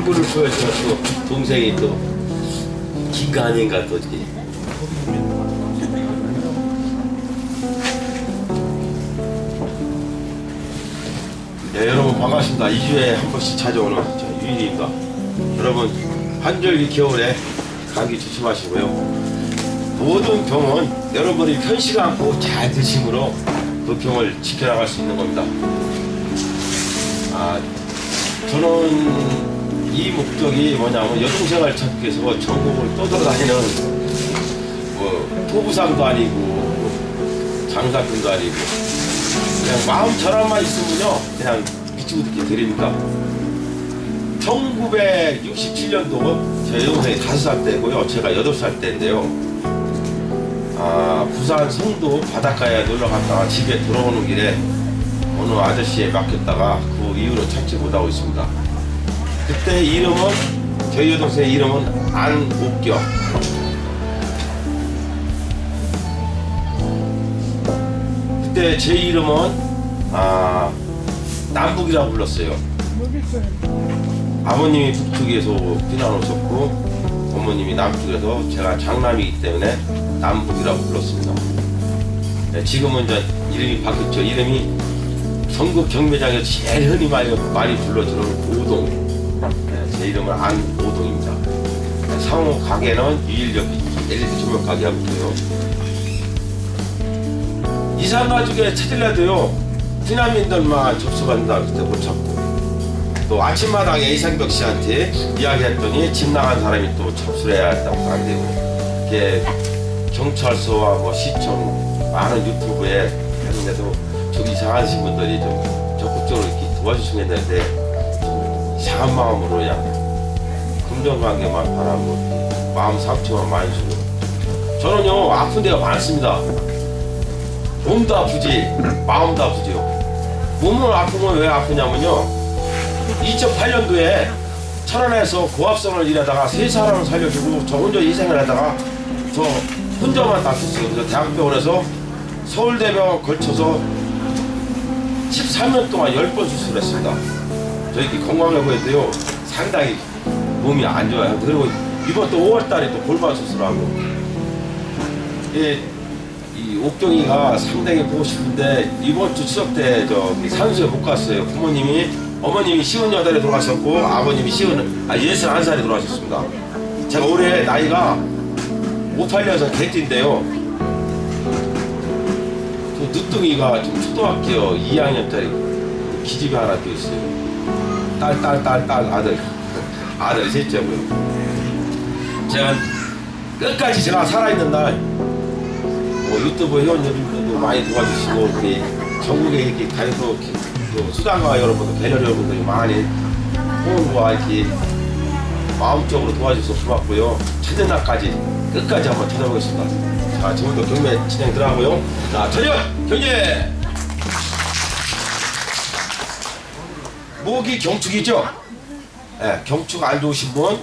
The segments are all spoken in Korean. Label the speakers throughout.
Speaker 1: 얼굴을 보여주면 또 동생이 또 기가 아닌가 또 이게. 네, 여러분 반갑습니다. 2주에 한 번씩 찾아오는 저 유일입니다. 여러분 한절기 겨울에 감기 조심하시고요. 모든 병은 여러분이 편식 않고 잘 드심으로 그 병을 지켜나갈 수 있는 겁니다. 아, 저는 이 목적이 뭐냐면 여동생을 찾기 위해서 전국을 떠돌아다니는 뭐 토부상도 아니고 장사꾼도 아니고 그냥 마음 전환만 있으면요 그냥 미치고 듣게 드립니다. 1967년도 제 여동생이 5살 때고요 제가 8살 때인데요 아, 부산 성도 바닷가에 놀러 갔다가 집에 돌아오는 길에 어느 아저씨에 맡겼다가 그 이후로 찾지 못하고 있습니다. 그때 이름은 저희 여동생의 이름은 안옥겨. 그때 제 이름은 아 남북이라고 불렀어요. 아버님이 북쪽에서 피난 오셨고 어머님이 남쪽에서 제가 장남이기 때문에 남북이라고 불렀습니다. 네, 지금은 이제 이름이 바뀌었죠. 이름이 전국 경매장에서 제일 흔히 많이, 많이 불러주는 오동. 네, 제 이름은 안오동입니다. 네, 상호 가게는 유일역 LED 조명 가게 하고 있고요. 이산 가족에 찾으려도요, 피난민들만 접수받는다 그때 못 찾고. 또 아침마당에 이상벽 씨한테 이야기했더니 집 나간 사람이 또 접수를 해야 한다고 하는데요. 이게 경찰서와 뭐 시청 많은 유튜브에 했는데도 좀 이상하신 분들이 좀 적극적으로 이렇게 도와주시면 되는데 좀 이상한 마음으로 그냥 긍정관계만 바라고 마음 상처만 많이 주고 저는요 아픈 데가 많습니다. 몸도 아프지 마음도 아프지요. 몸은 아프면 왜 아프냐면요. 2008년도에 천안에서 고압선을 일하다가 세 사람을 살려주고 저 혼자 희생을 하다가 저 혼자만 다쳤어요. 대학병원에서 서울대병원 걸쳐서 13년 동안 10번 수술했습니다. 저희 건강여고에도요 상당히 몸이 안 좋아요. 그리고 이번 또 5월달에 또 골반 수술하고 이, 이 옥경이가 상당히 보고 싶은데 이번 주 추석 때 저기 산수에 못 갔어요. 부모님이 어머님이 시운 여덟에 돌아가셨고 아버님이 시운 아 예순 한 살에 돌아가셨습니다. 제가 올해 나이가 58년생 개띠인데요. 그 늦둥이가 지금 초등학교 2학년짜리 기집애 하나 또 있어요. 딸, 딸, 딸, 딸, 아들. 아들 셋째고요. 제가 끝까지 제가 살아있는 날, 뭐 유튜브 회원님들도 많이 도와주시고, 우리 전국에 이렇게 또 수당가 여러분들, 배려 여러분들이 많이 호응과 이렇게 마음적으로 도와주셔서 고맙고요. 찾은 날까지 끝까지 한번 찾아보겠습니다. 자, 지금부터 경매 진행 들어가고요. 자, 차렷! 경례! 목이 경축이죠? 예, 경축 안 좋으신 분,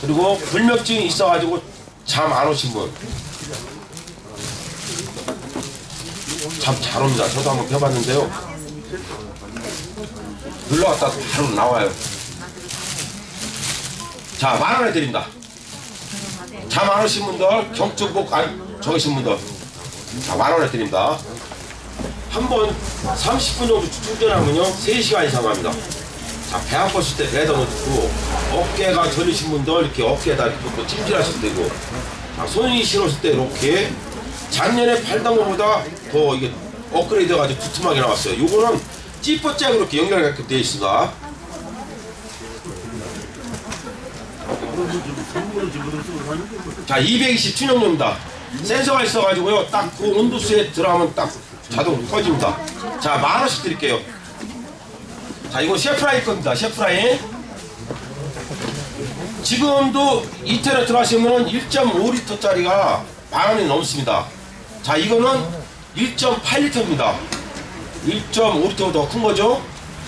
Speaker 1: 그리고 불면증이 있어가지고 잠 안 오신 분. 잠 잘 옵니다. 저도 한번 펴봤는데요. 눌러갔다 바로 나와요. 자, 만 원에 드립니다. 잠 안 오신 분들, 경축복 안 적으신 분들, 자, 만 원에 드립니다. 한 번 30분 정도 충전하면요, 3시간 이상 합니다. 자, 배 아팠을 때 배에다 넣고, 어깨가 저리신 분들, 이렇게 어깨에다 이렇게 놓고 찜질하실 때고, 자, 손이 시렸을 때 이렇게, 작년에 팔던 것보다 더 이게 업그레이드 해가지고 두툼하게 나왔어요. 요거는 찌뽀짝으로 이렇게 연결하게끔 되어 있습니다. 자, 220 춘영료입니다. 센서가 있어가지고요. 딱 그 온도수에 들어가면 딱 자동 꺼집니다. 자, 만 원씩 드릴게요. 자, 이거 셰프라인 겁니다. 셰프라인. 지금도 인터넷 들어가시면 1.5리터짜리가 만 원이 넘습니다. 자, 이거는 1.8리터입니다. 1.5리터 더큰 거죠?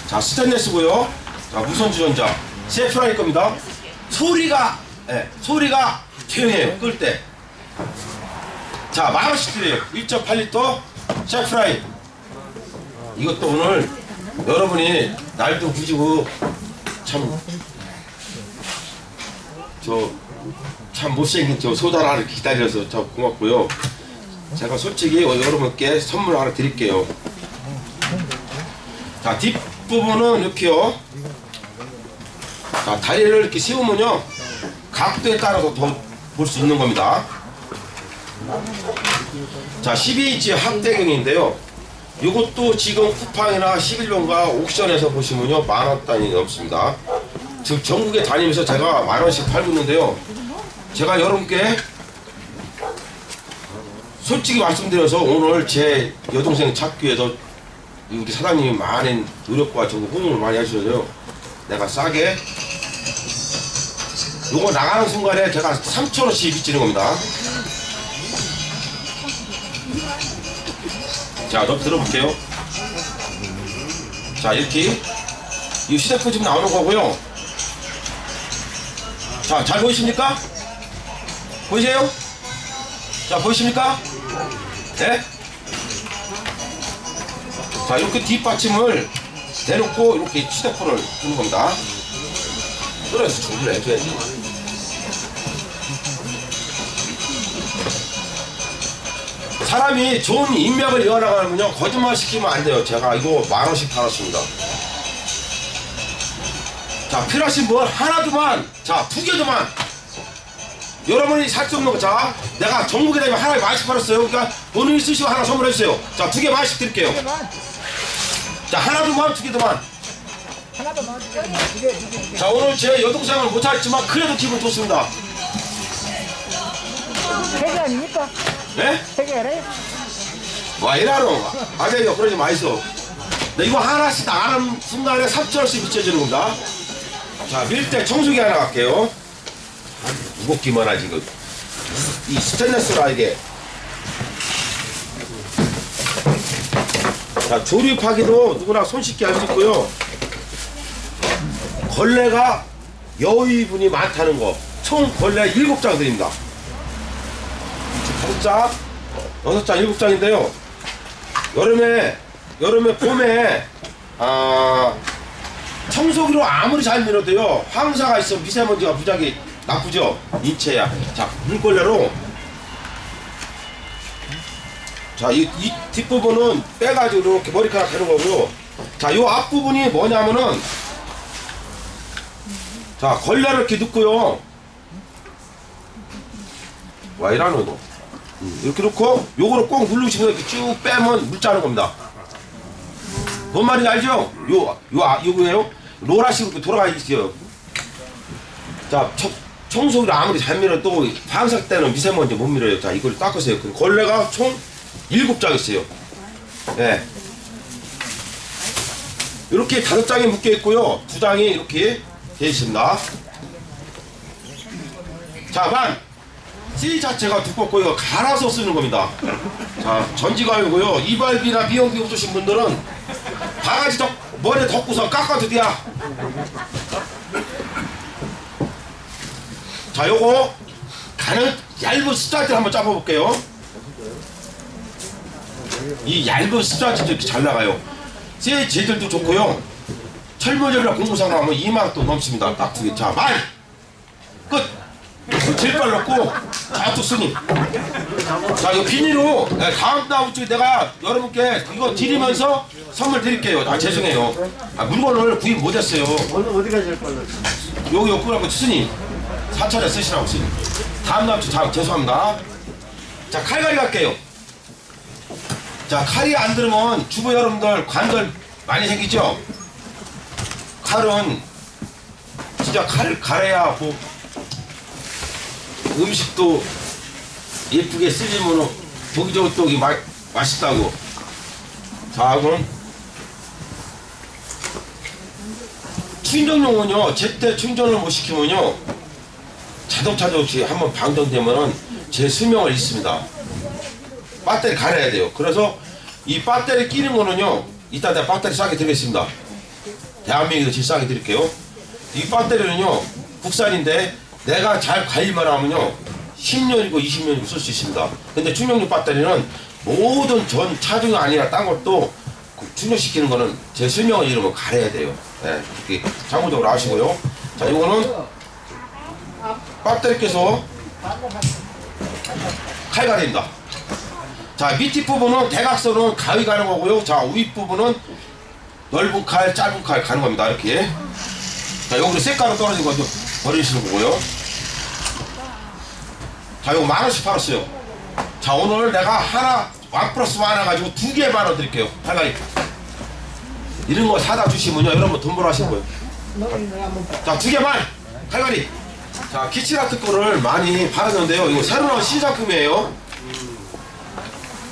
Speaker 1: 자, 스테인레스고요. 자, 무선 주전자. 셰프라인 겁니다. 소리가, 예, 소리가 조용해요. 끌 때. 자, 만 원씩 드려요. 1.8리터 셰프라인. 이것도 오늘 여러분이 날도 굳이고 참저 참 못생긴 저 소다라를 기다려서 참 고맙고요. 제가 솔직히 여러분께 선물 하나 드릴게요. 자, 뒷부분은 이렇게요. 자, 다리를 이렇게 세우면요. 각도에 따라서 더 볼 수 있는 겁니다. 자, 12인치 확대경인데요. 이것도 지금 쿠팡이나 11년가 옥션에서 보시면요. 만원 단위 넘습니다. 지금 전국에 다니면서 제가 만 원씩 팔고 있는데요. 제가 여러분께 솔직히 말씀드려서 오늘 제 여동생 찾기 위해서 우리 사장님이 많은 노력과 저 호응을 많이 하셔서요. 내가 싸게 요거 나가는 순간에 제가 3천원씩 빚지는 겁니다. 자, 너 들어볼게요. 자, 이렇게 이 휴대폰 지금 나오는 거고요. 자, 잘 보이십니까? 보이세요? 자, 보이십니까? 네? 자, 이렇게 뒷받침을 대놓고 이렇게 휴대폰을 두는 겁니다. 끌어서 준비를 해줘야지. 사람이 좋은 인맥을 이어나가면요 거짓말 시키면 안 돼요. 제가 이거 만 원씩 팔았습니다. 자 필요하신 분 하나도만 자 두 개도만 여러분이 살 수 없는 거 자 내가 전국에 다니면 하나에 만씩 팔았어요. 그러니까 본인이 쓰시고 하나 선물해 주세요. 자 두 개 만씩 드릴게요. 자 하나도만 두 개도만. 자 오늘 제 여동생을 못 찾았지만 그래도 기분 좋습니다.
Speaker 2: 아닙니까?
Speaker 1: 네?
Speaker 2: 해래?
Speaker 1: 와 이라노 아재요 그러지 마이소 네, 이거 하나씩 나가는 순간에 3천원씩 비춰주는 겁니다. 자 밀대 청소기 하나 갈게요. 아, 무겁기만 하지 이거. 이 스테인레스라 이게. 자 조립하기도 누구나 손쉽게 할 수 있고요. 걸레가 여의분이 많다는 거 총 걸레 7장 드립니다 다섯 장 여섯 장, 일곱 장인데요. 여름에, 여름에, 봄에, 아, 청소기로 아무리 잘 밀어도요, 황사가 있으면 미세먼지가 무지하게 나쁘죠? 인체야. 자, 물걸레로. 자, 이, 이 뒷부분은 빼가지고 이렇게 머리카락 하는 거고요. 자, 요 앞부분이 뭐냐면은, 자, 걸레를 이렇게 넣고요. 와, 이라노, 이거. 이렇게 놓고 요거를 꼭 누르시면 이렇게 쭉 빼면 물 짜는 겁니다. 뭔 말인지 알죠? 요, 요, 아, 요거예요? 로라식으로 이렇게 돌아가 있어요. 자, 청, 청소기를 아무리 잘 밀어도 방석 때는 미세먼지 못 밀어요. 자, 이걸 닦으세요. 그 걸레가 총 7장 있어요. 예. 이렇게 다섯 장이 묶여 있고요. 두 장이 이렇게 되어 있습니다. 자, 반. C 자체가 두껍고 이거 갈아서 쓰는 겁니다. 자, 전지가이고요. 이발비나 미용비 없으신 분들은 바가지 덕 머리에 덮고서 깎아도 돼야. 자, 요거 가는 얇은 스타트를 한번 짜봐볼게요. 이 얇은 스타트도 이렇게 잘 나가요. 쇠 재질도 좋고요. 철물점이나 공구상 나오면 2만 또 넘습니다. 딱 두 개. 자, 말! 끝! 제일 빨랐고 자또 스님. 자 이거 비닐로 네, 다음 다음 주에 내가 여러분께 이거 드리면서 선물 드릴게요. 아 죄송해요. 아, 물건을 구입 못했어요.
Speaker 3: 어느 어디가 제일 빨랐어?
Speaker 1: 여기 옆구라고 스님. 사찰에 쓰시라고 스님. 다음 다음 주 자, 죄송합니다. 자 칼갈이 갈게요. 자 칼이 안 들으면 주부 여러분들 관절 많이 생기죠? 칼은 진짜 칼을 갈아야 뭐 음식도 예쁘게 쓰지면 보기 좋은 떡이 마, 맛있다고. 자, 그럼 충전용은요, 제때 충전을 못 시키면요, 자동차 없이 한번 방전되면은 제 수명을 잃습니다. 배터리 갈아야 돼요. 그래서 이 배터리 끼는 거는요, 이따 내가 배터리 싸게 드리겠습니다. 대한민국에서 제일 싸게 드릴게요. 이 배터리는요, 국산인데 내가 잘 관리만 하면요 10년이고 20년이고 쓸 수 있습니다 근데 충전용 배터리는 모든 전 차종이 아니라 딴 것도 그 충전시키는 거는 제 설명을 이러면 가려야 돼요 예, 이렇게 참고적으로 아시고요 자 이거는 배터리께서 칼갈입니다. 자 밑뒷 부분은 대각선은 가위 가는 거고요. 자윗 부분은 넓은 칼, 짧은 칼 가는 겁니다. 이렇게. 자 여기로 색깔로 떨어진 거 버리시는 거고요. 자 이거 만 원씩 팔았어요. 자 오늘 내가 하나 왕 플러스 원 하나 가지고 두 개 만원 드릴게요. 칼갈이. 이런 거 사다 주시면요 여러분 돈 벌어 하실 거예요. 자 두 개만 칼갈이. 자 키치라트 거를 많이 팔았는데요. 이거 새로 나온 신상품이에요.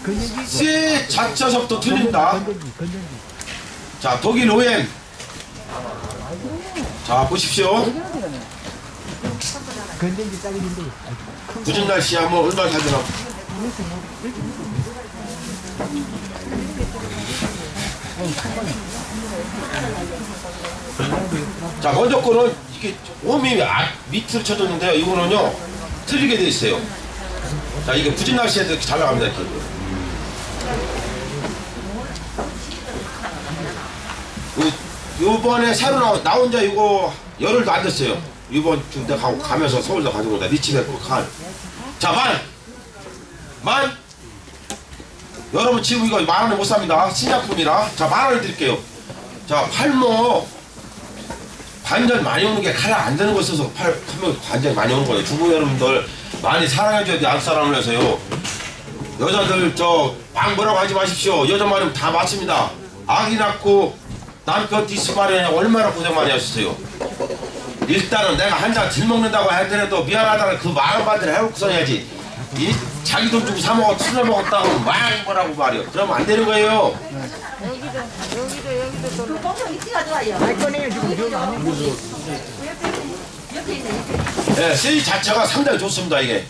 Speaker 2: 건전지
Speaker 1: 씨 자처석도 틀린다. 자 독일 오행. 자 보십시오.
Speaker 2: 건전지 딱인데
Speaker 1: 굳은 날씨 하면 얼마나 잘 되나. 자 먼저 거는 이게 홈이 아, 밑으로 쳐졌는데요. 이거는요 틀리게 돼 있어요. 자 이게 굳은 날씨에도 이렇게 잘 나갑니다. 이렇게. 요- 요번에 새로 나온, 나 혼자 이거 열흘도 안 됐어요. 이번 주 내가 가고 가면서 서울도 가지고 온다. 리치베크 칸. 자, 만! 만! 여러분 지금 이거 만 원에 못 삽니다. 신약품이라. 자, 만 원을 드릴게요. 자, 팔목. 관절 많이 오는 게 칼을 안 되는 거 있어서 팔, 팔목 관절 많이 오는 거예요. 주부 여러분들 많이 사랑해줘야 돼. 안사람을 해서요. 여자들 저방 뭐라고 하지 마십시오. 여자 말이면 다 맞습니다. 아기 낳고 남편 디스마리에 얼마나 고생 많이 하셨어요. 일단은 내가 한잔덜 먹는다고 하더라도 미안하다는 그 마음 반대를 해놓고서 해야지. 이 자기 돈 주고 사 먹어 술을 먹었다고 막 뭐라고 말이요. 그러면 안 되는 거예요.
Speaker 2: 말 꺼내요 지금 여기 안 있는
Speaker 1: 예, 세이 자체가 상당히 좋습니다 이게.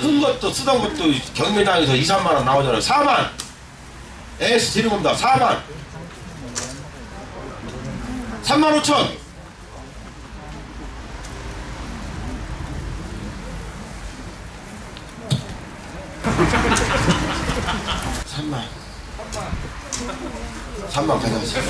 Speaker 1: 큰 것도 쓰던 것도 경매장에서 2, 3만 원 나오잖아요. 4만. 에스 드리는 겁니다. 4만. 3만 5천. 3만. 3만 가져가세요.